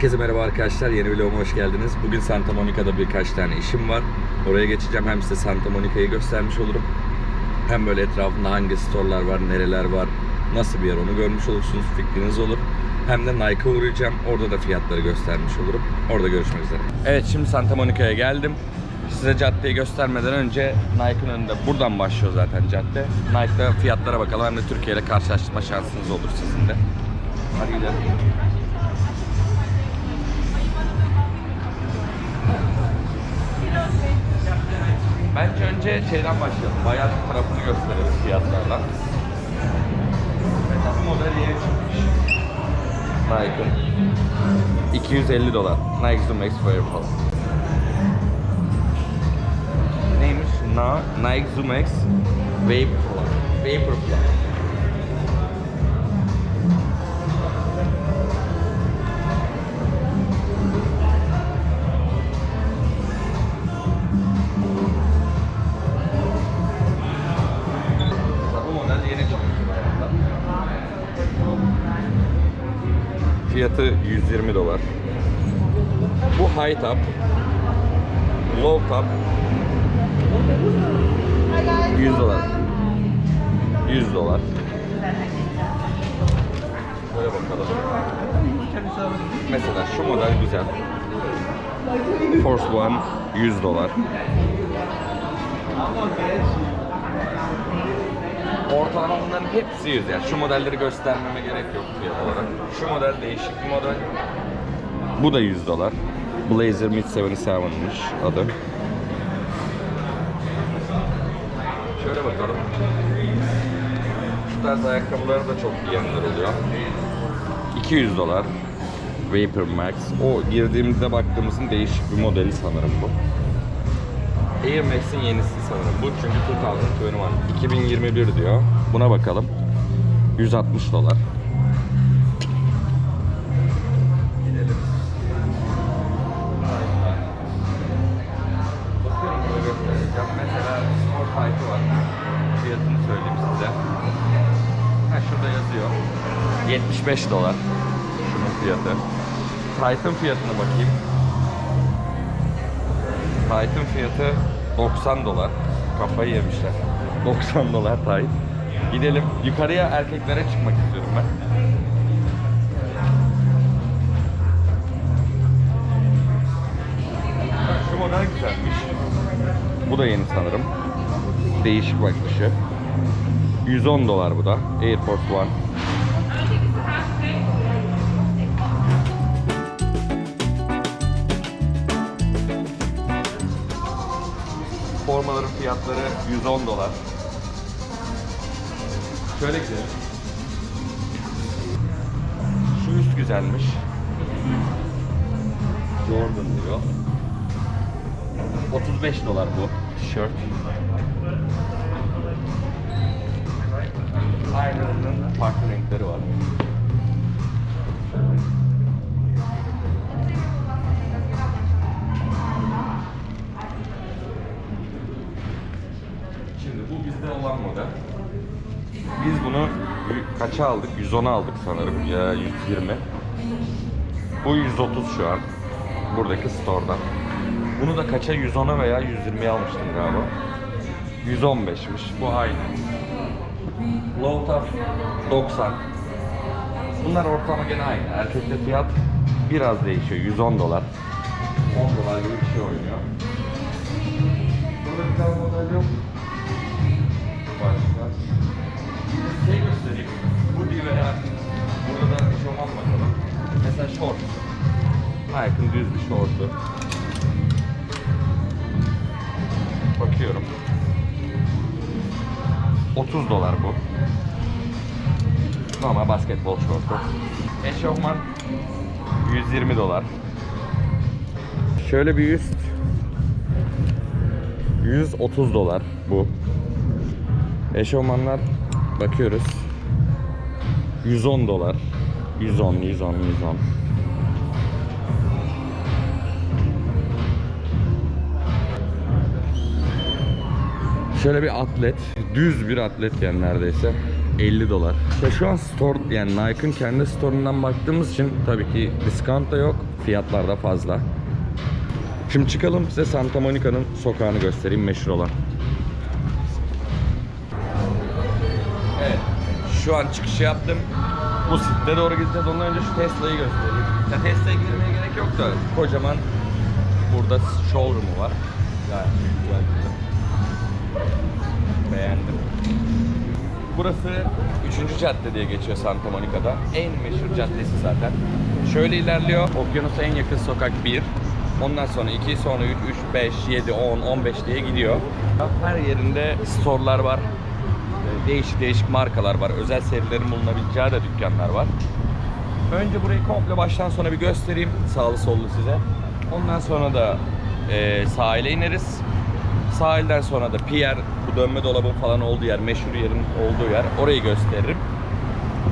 Herkese merhaba arkadaşlar. Yeni vloguma hoş geldiniz. Bugün Santa Monica'da birkaç tane işim var. Oraya geçeceğim. Hem size Santa Monica'yı göstermiş olurum. Hem böyle etrafında hangi storelar var, nereler var, nasıl bir yer onu görmüş olursunuz. Fikriniz olur. Hem de Nike'a uğrayacağım. Orada da fiyatları göstermiş olurum. Orada görüşmek üzere. Evet şimdi Santa Monica'ya geldim. Size caddeyi göstermeden önce Nike'ın önünde. Buradan başlıyor zaten cadde. Nike'da fiyatlara bakalım. Hem de Türkiye ile karşılaştırma şansınız olur sizin de. Hadi gidelim. Önce şeyden başlayalım. Bayan tarafını gösterelim fiyatlarla. Mesela bu model yeni çıkmış. Nike'ın. 250 dolar. Nike Zoom X Wearable. Neymiş? Na, Nike Zoom X Vapor. Vaporfly. Fiyatı 120 dolar. Bu high top. Low top. 100 dolar. 100 dolar. Böyle bakalım. Mesela şu model güzel. Force One 100 dolar. Ortalama bunların hepsi 100 yani. Şu modelleri göstermeme gerek yok fiyat olarak. Şu model değişik bir model. Bu da 100 dolar. Blazer Mid 77'mış adı. Şöyle bakalım. Şu tarz ayakkabıları da çok giyenler oluyor. 200 dolar. Vapor Max. O girdiğimizde baktığımızın değişik bir modeli sanırım bu. Air Max'in yenisi sanırım. Bu çünkü 2021. 2021 diyor. Buna bakalım. 160 dolar. Fiyatını söyleyeyim size. Ha şurada yazıyor. 75 dolar. Şunun fiyatı. Titan fiyatına bakayım. Titan fiyatı 90 dolar. Kafayı yemişler. 90 dolar Titan. Gidelim. Yukarıya erkeklere çıkmak istiyorum ben. Şu model güzelmiş. Bu da yeni sanırım. Değişik bakışı. 110 dolar bu da. Air Force One. Fiyatları 110 dolar. Şöyle gidelim. Şu üst güzelmiş. Jordan diyor. 35 dolar bu tişört. Aynılarının farklı renkleri var. Bizde olan model. Biz bunu kaça aldık? 110'a aldık sanırım ya 120. Bu 130 şu an. Buradaki store'dan. Bunu da kaça 110'a veya 120'ye almıştım galiba. 115'miş. Bu aynı. Low top 90. Bunlar ortalama gene aynı. Erkekte fiyat biraz değişiyor. 110 dolar. 10 dolar gibi bir şey oynuyor. Burada bir tane model yok. Başka. Şey göstereyim. Hoodie veya burada da eşofman bakalım. Mesela short. Nike'ın düz bir shortu. Bakıyorum. 30 dolar bu. Normal basketbol şortu. Eşofman 120 dolar. Şöyle bir üst 130 dolar bu. Eşofmanlar bakıyoruz. 110 dolar. 110, 110, 110. Şöyle bir atlet, düz bir atlet yani neredeyse. 50 dolar. Ya şu an store yani Nike'ın kendi store'undan baktığımız için tabii ki discount da yok. Fiyatlar da fazla. Şimdi çıkalım size Santa Monica'nın sokağını göstereyim meşhur olan. Şu an çıkışı yaptım. Bu site doğru gideceğiz. Ondan önce şu Tesla'yı göstereyim. Ya Tesla'ya girmeye gerek yok da kocaman burada showroom'u var. Gayet güzel. Beğendim. Burası 3. cadde diye geçiyor Santa Monica'da. En meşhur caddesi zaten. Şöyle ilerliyor. Okyanusa en yakın sokak 1. Ondan sonra 2, sonra 3, 3, 5, 7, 10, 15 diye gidiyor. Her yerinde store'lar var. Değişik değişik markalar var. Özel serilerin bulunabileceği de dükkanlar var. Önce burayı komple baştan sona bir göstereyim. Sağlı sollu size. Ondan sonra da e, sahile ineriz. Sahilden sonra da pier, bu dönme dolabın falan olduğu yer, meşhur yerin olduğu yer. Orayı gösteririm.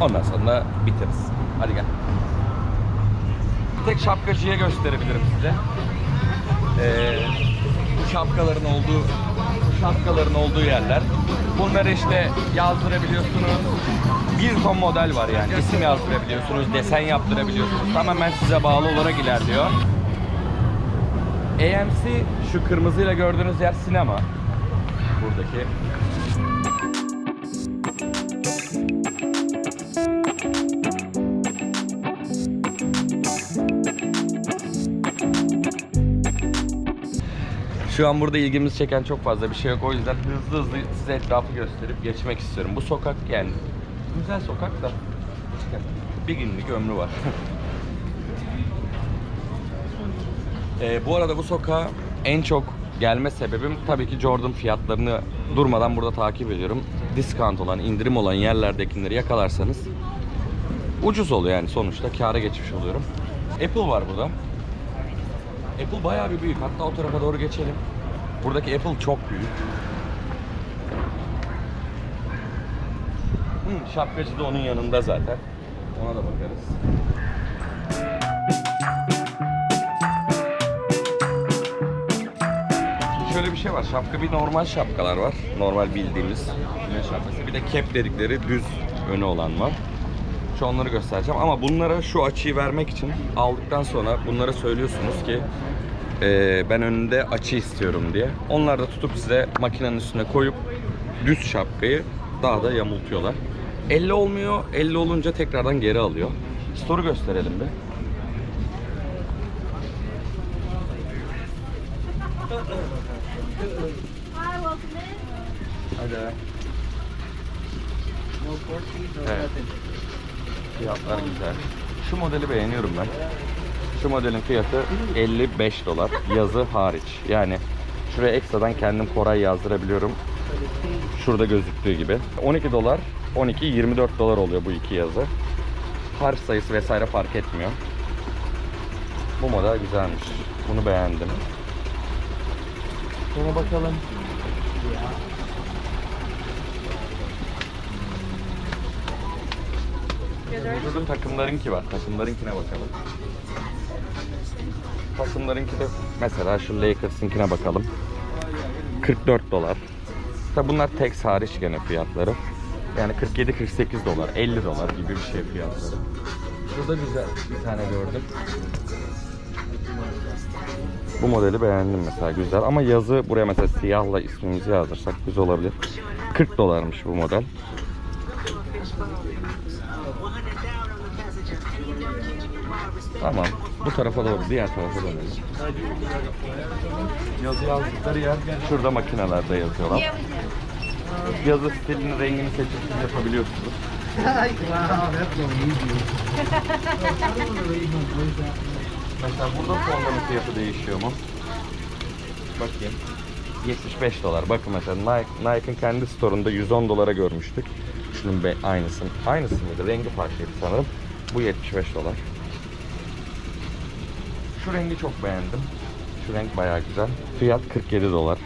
Ondan sonra da biteriz. Hadi gel. Tek şapkacıya gösterebilirim size. Ee, bu şapkaların olduğu şapkaların olduğu yerler. Bunları işte yazdırabiliyorsunuz. Bir ton model var yani. İsim yazdırabiliyorsunuz, desen yaptırabiliyorsunuz. Tamamen size bağlı olarak ilerliyor. AMC şu kırmızıyla gördüğünüz yer sinema. Buradaki. Şu an burada ilgimizi çeken çok fazla bir şey yok. O yüzden hızlı hızlı size etrafı gösterip geçmek istiyorum. Bu sokak yani güzel sokak da bir günlük ömrü var. Ee, bu arada bu sokağa en çok gelme sebebim tabii ki Jordan fiyatlarını durmadan burada takip ediyorum. Discount olan, indirim olan yerlerdekileri yakalarsanız ucuz oluyor yani sonuçta kâra geçmiş oluyorum. Apple var burada. Apple bayağı bir büyük. Hatta o tarafa doğru geçelim. Buradaki Apple çok büyük. Hmm, şapkacı da onun yanında zaten. Ona da bakarız. Şöyle bir şey var. Şapka bir normal şapkalar var. Normal bildiğimiz güneş şapkası. Bir de cap dedikleri düz önü olan var. Şu onları göstereceğim ama bunlara şu açıyı vermek için aldıktan sonra bunlara söylüyorsunuz ki "Ee, ben önünde açı istiyorum diye. Onlar da tutup size makinenin üstüne koyup düz şapkayı daha da yamultuyorlar. 50 olmuyor. 50 olunca tekrardan geri alıyor. Store'u gösterelim bir. Hadi. Evet. Fiyatlar güzel. Şu modeli beğeniyorum ben. Şu modelin fiyatı 55 dolar. Yazı hariç. Yani şuraya ekstradan kendim Koray yazdırabiliyorum. Şurada gözüktüğü gibi. 12 dolar, 12, 24 dolar oluyor bu iki yazı. Harf sayısı vesaire fark etmiyor. Bu model güzelmiş. Bunu beğendim. Sonra bakalım. Burada takımlarınki var. Takımlarınkine bakalım. Takımlarınki de mesela şu Lakers'ınkine bakalım. 44 dolar. Tabi bunlar Tex hariç gene fiyatları. Yani 47-48 dolar, 50 dolar gibi bir şey fiyatları. Şurada güzel bir tane gördüm. Bu modeli beğendim mesela güzel ama yazı buraya mesela siyahla ismimizi yazdırsak güzel olabilir. 40 dolarmış bu model. Tamam. Bu tarafa doğru, diğer tarafa dönelim. Yazı yazdıkları yer şurada makinelerde yazıyorlar. Yazı stilini, rengini seçip siz yapabiliyorsunuz. Mesela burada formanın fiyatı değişiyor mu? Bakayım. 75 dolar. Bakın mesela Nike, Nike'ın kendi store'unda 110 dolara görmüştük. Şunun be, aynısını. Aynısı mıydı? Rengi farklıydı sanırım. Bu 75 dolar. Şu rengi çok beğendim. Şu renk bayağı güzel. Fiyat 47 dolar.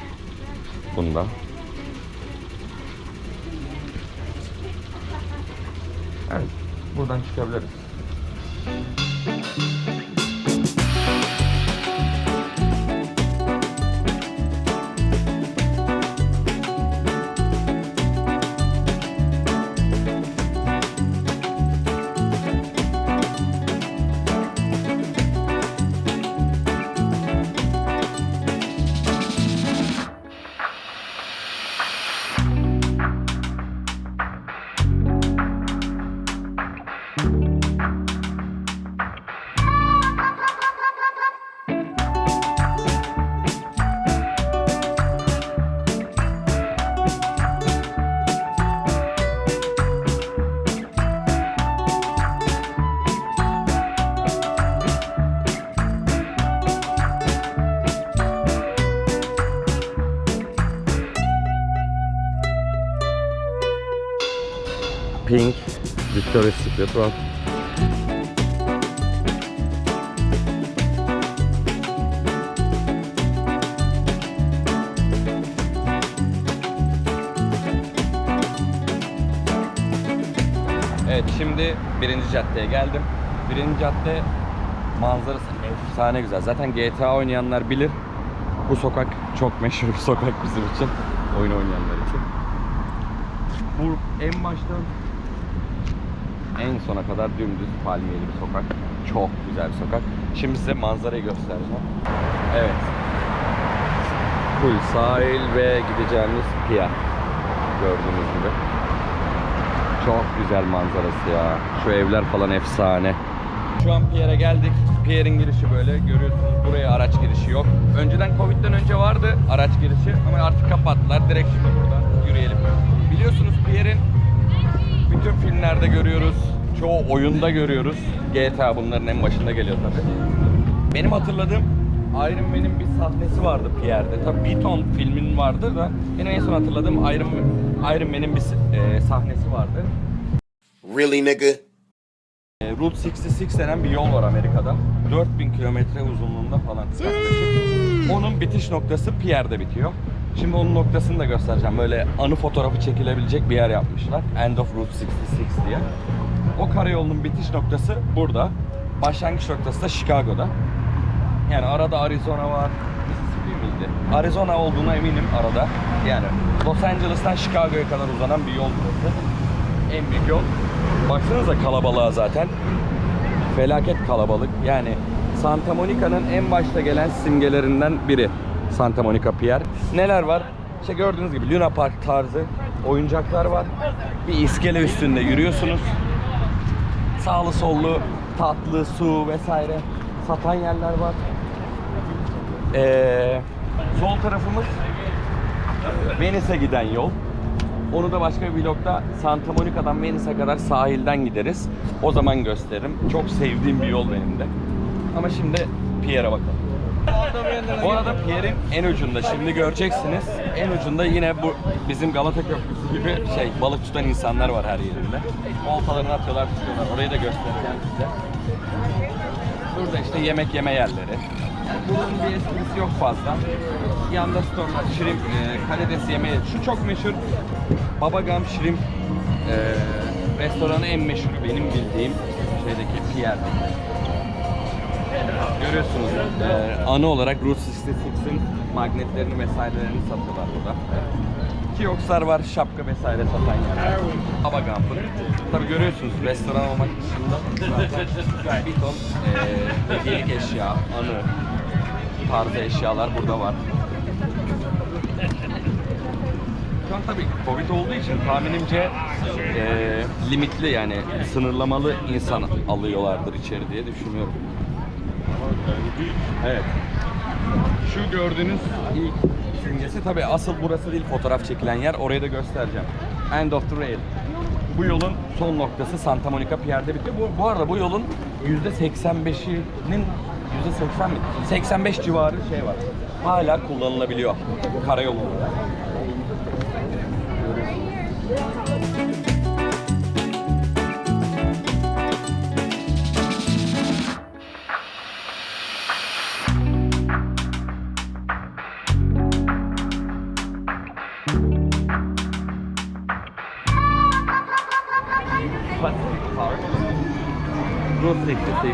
Bunda. Evet. Buradan çıkabiliriz. Pink Victoria's Secret var. Evet şimdi birinci caddeye geldim. Birinci cadde manzarası efsane güzel. Zaten GTA oynayanlar bilir. Bu sokak çok meşhur bir sokak bizim için. Oyun oynayanlar için. Bu en baştan en sona kadar dümdüz palmiyeli bir sokak. Çok güzel bir sokak. Şimdi size manzarayı göstereceğim. Evet. Full sahil ve gideceğimiz pier. Gördüğünüz gibi. Çok güzel manzarası ya. Şu evler falan efsane. Şu an Pierre'e geldik. Pierre'in girişi böyle. Görüyorsunuz buraya araç girişi yok. Önceden Covid'den önce vardı araç girişi ama artık kapattılar. Direkt şimdi buradan filmlerde görüyoruz. Çoğu oyunda görüyoruz. GTA bunların en başında geliyor tabii. Benim hatırladığım Iron Man'in bir sahnesi vardı Pierre'de. Tabii Beaton filminin vardı da benim en son hatırladığım Iron, Man- Iron Man'in bir e, sahnesi vardı. Really, nigga? E, Route 66 denen bir yol var Amerika'da. 4000 kilometre uzunluğunda falan yaklaşık. Onun bitiş noktası Pierre'de bitiyor. Şimdi onun noktasını da göstereceğim. Böyle anı fotoğrafı çekilebilecek bir yer yapmışlar. End of Route 66 diye. O karayolunun bitiş noktası burada. Başlangıç noktası da Chicago'da. Yani arada Arizona var. Mississippi miydi? Arizona olduğuna eminim arada. Yani Los Angeles'tan Chicago'ya kadar uzanan bir yol burası. En büyük yol. Baksanıza kalabalığa zaten. Felaket kalabalık. Yani Santa Monica'nın en başta gelen simgelerinden biri. Santa Monica Pier. Neler var? İşte gördüğünüz gibi Luna Park tarzı oyuncaklar var. Bir iskele üstünde yürüyorsunuz. Sağlı sollu tatlı su vesaire satan yerler var. Ee, sol tarafımız Venice'e giden yol. Onu da başka bir vlogda Santa Monica'dan Venice'e kadar sahilden gideriz. O zaman gösteririm. Çok sevdiğim bir yol benim de. Ama şimdi Pierre'e bakalım. Bu arada Pierre'in en ucunda şimdi göreceksiniz. En ucunda yine bu bizim Galata Köprüsü gibi şey balık tutan insanlar var her yerinde. Oltalarını atıyorlar tutuyorlar. Orayı da göstereceğim size. Burada işte yemek yeme yerleri. Bunun bir esprisi yok fazla. Yanda storelar, shrimp, e, karides yemeği. Şu çok meşhur Baba Gam Shrimp e, restoranı en meşhur benim bildiğim şeydeki Pierre'deki. Görüyorsunuz e, anı olarak Route 66'ın magnetlerini vesairelerini satıyorlar burada. Kiosklar var, şapka vesaire satan yerler. Baba Gamp'ın. Tabi görüyorsunuz restoran olmak dışında bir ton e, eşya, anı tarzı eşyalar burada var. Şu an tabii Covid olduğu için tahminimce e, limitli yani sınırlamalı insan alıyorlardır içeri diye düşünüyorum. Evet. Şu gördüğünüz ilk simgesi tabii asıl burası değil fotoğraf çekilen yer. Orayı da göstereceğim. End of the rail. Bu yolun son noktası Santa Monica Pierre'de bitiyor. Bu, bu arada bu yolun %85'inin %80 mi? 85 civarı şey var. Hala kullanılabiliyor karayolu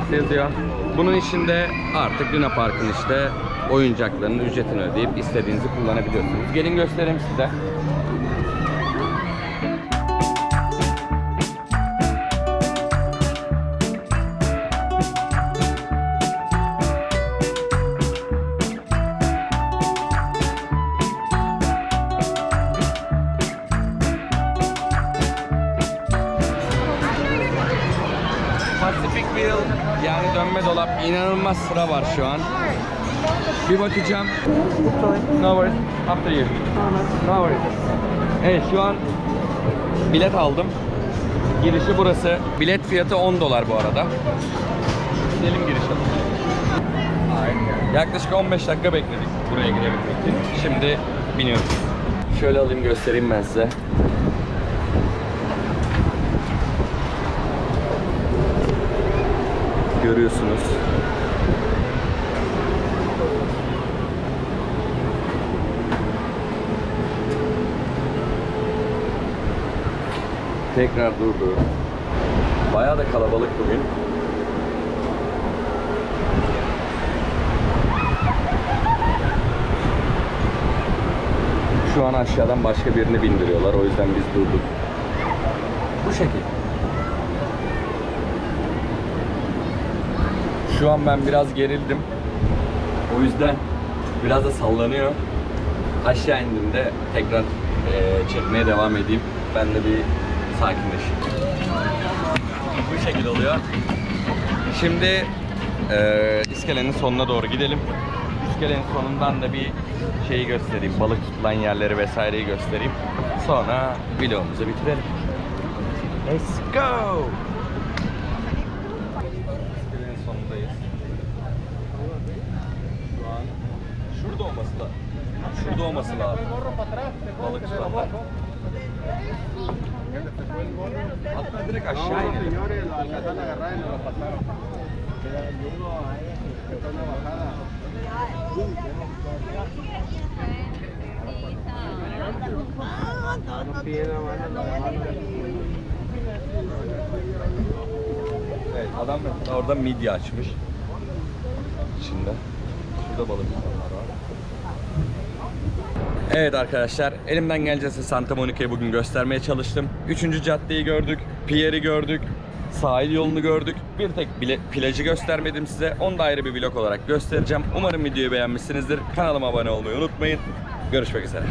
66 yazıyor. Bunun içinde artık Luna Park'ın işte oyuncaklarının ücretini ödeyip istediğinizi kullanabiliyorsunuz. Gelin göstereyim size. İnanılmaz sıra var şu an. Bir bakacağım. No worries. After you. No worries. Evet şu an bilet aldım. Girişi burası. Bilet fiyatı 10 dolar bu arada. Gidelim girişe. Yaklaşık 15 dakika bekledik buraya girebilmek için. Şimdi biniyoruz. Şöyle alayım göstereyim ben size. Görüyorsunuz. Tekrar durdu. Bayağı da kalabalık bugün. Şu an aşağıdan başka birini bindiriyorlar. O yüzden biz durduk. Bu şekil. Şu an ben biraz gerildim. O yüzden biraz da sallanıyor. Aşağı indiğimde tekrar eee, çekmeye devam edeyim. Ben de bir sakinleşeyim. Bu şekil oluyor. Şimdi eee iskelenin sonuna doğru gidelim. İskelenin sonundan da bir şeyi göstereyim. Balık tutulan yerleri vesaireyi göstereyim. Sonra videomuzu bitirelim. Let's go! İskelenin sonundayız. Şu an şurada olması da şurada olması lazım. Balık tutanlar. Hatta direkt aşağı inelim. Evet adam orada midye açmış. İçinde. Şurada balık var. Evet arkadaşlar elimden gelince Santa Monica'yı bugün göstermeye çalıştım. Üçüncü caddeyi gördük, Pierre'i gördük, sahil yolunu gördük. Bir tek bile, plajı göstermedim size. Onu da ayrı bir vlog olarak göstereceğim. Umarım videoyu beğenmişsinizdir. Kanalıma abone olmayı unutmayın. Görüşmek üzere.